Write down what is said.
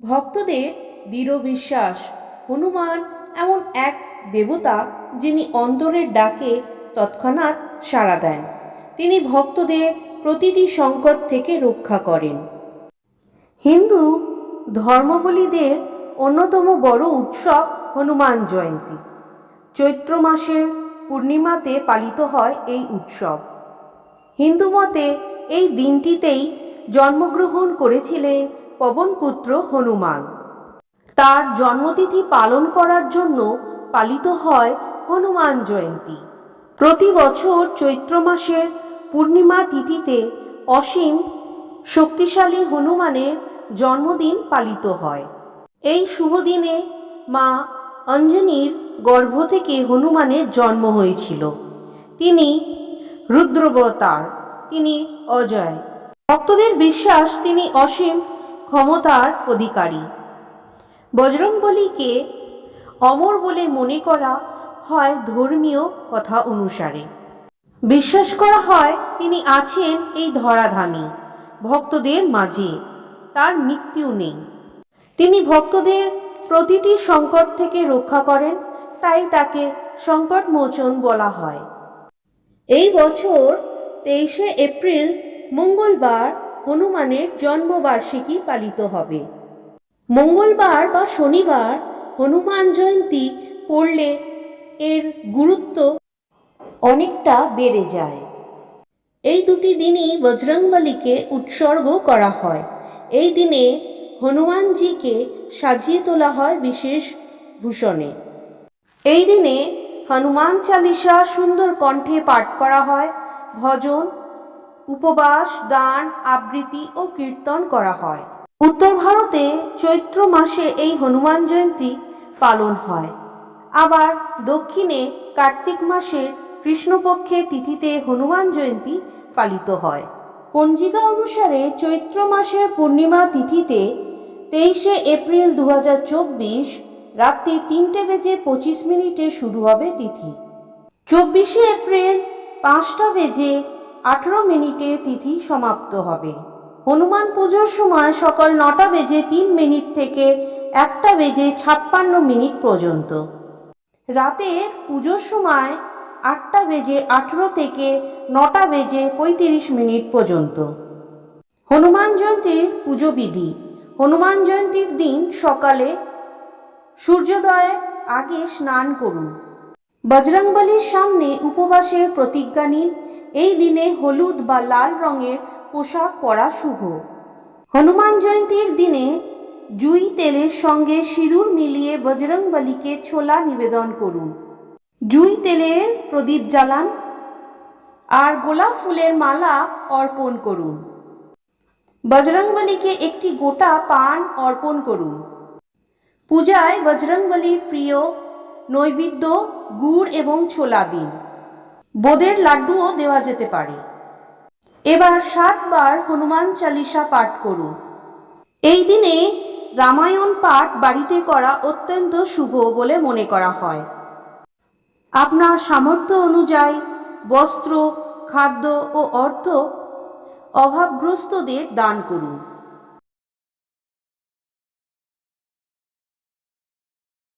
ভক্তদের দৃঢ় বিশ্বাস। হনুমান এমন এক দেবতা যিনি অন্তরের ডাকে তৎক্ষণাৎ সাড়া দেন। তিনি ভক্তদের প্রতিটি সংকট থেকে রক্ষা করেন। হিন্দু ধর্মাবলীদের অন্যতম বড় উৎসব হনুমান জয়ন্তী। চৈত্র মাসের পূর্ণিমাতে পালিত হয় এই উৎসব। হিন্দু মতে এই দিনটিতেই জন্মগ্রহণ করেছিলেন পবনপুত্র হনুমান। তার জন্মতিথি পালন করার জন্য পালিত হয় হনুমান জয়ন্তী। প্রতি বছর চৈত্র মাসের পূর্ণিমা তিথিতে অসীম শক্তিশালী হনুমানের জন্মদিন পালিত হয়। এই শুভ দিনে মা অঞ্জনীর গর্ভ থেকে হনুমানের জন্ম হয়েছিল। তিনি রুদ্রবতার, তিনি অজয়। ভক্তদের বিশ্বাস তিনি অসীম ক্ষমতার অধিকারী। বজরংবলীকে অমর বলে মনে করা হয় ধর্মীয় কথা অনুসারে। বিশ্বাস করা হয় তিনি আছেন এই ধরাধামে, ভক্তদের মাঝে, তার মৃত্যু নেই। তিনি ভক্তদের প্রতিটি সংকট থেকে রক্ষা করেন, তাই তাকে সংকট মোচন বলা হয়। এই বছর তেইশে এপ্রিল মঙ্গলবার হনুমানের জন্মবার্ষিকী পালিত হবে। মঙ্গলবার বা শনিবার হনুমান জয়ন্তী পড়লে এর গুরুত্ব অনেকটা বেড়ে যায়। এই দুটি দিনই বজরংবলীকে উৎসর্গ করা হয়। এই দিনে হনুমানজিকে সাজিয়ে তোলা হয় বিশেষ ভূষণে। এই দিনে হনুমান চালিসা সুন্দর কণ্ঠে পাঠ করা হয়। ভজন উপবাস গান আবৃত্তি ও কীর্তন করা হয়। উত্তর ভারতে চৈত্র মাসে এই হনুমান জয়ন্তী পালন হয়। আবার দক্ষিণে কার্তিক মাসের কৃষ্ণপক্ষের তিথিতে হনুমান জয়ন্তী পালিত হয়। পঞ্জিকা অনুসারে চৈত্র মাসের পূর্ণিমা তিথিতে তেইশে এপ্রিল দু হাজার চব্বিশ রাত্রি তিনটে বেজে পঁচিশ মিনিটে শুরু হবে তিথি। চব্বিশে এপ্রিল পাঁচটা বেজে আঠেরো মিনিটে তিথি সমাপ্ত হবে। হনুমান পুজোর সময় সকাল নটা বেজে তিন মিনিট থেকে একটা বেজে ছাপ্পান্ন মিনিট পর্যন্ত। রাতে পুজোর সময় আটটা বেজে আঠেরো থেকে নটা বেজে পঁয়ত্রিশ মিনিট পর্যন্ত। হনুমান জয়ন্তীর পুজো বিধি। হনুমান জয়ন্তীর দিন সকালে সূর্যোদয়ের আগে স্নান করুন। বজরংবলীর সামনে উপবাসের প্রতিজ্ঞা নিন। এই দিনে হলুদ বা লাল রঙের পোশাক পরা শুভ। হনুমান জয়ন্তীর দিনে জুই তেলের সঙ্গে সিঁদুর মিলিয়ে বজরংবলীকে ছোলা নিবেদন করুন। জুই তেলের প্রদীপ জ্বালান আর গোলাপ ফুলের মালা অর্পণ করুন। বজরংবলীকে একটি গোটা পান অর্পণ করুন। পূজায় বজরংবলীর প্রিয় নৈবেদ্য, গুড় এবং ছোলা দিন। বোদের লাড্ডুও দেওয়া যেতে পারে। এবার সাতবার হনুমান চালিসা পাঠ করুন। এই দিনে রামায়ণ পাঠ বাড়িতে করা অত্যন্ত শুভ বলে মনে করা হয়। আপনার সামর্থ্য অনুযায়ী বস্ত্র, খাদ্য ও অর্থ অভাবগ্রস্তদের দান করুন।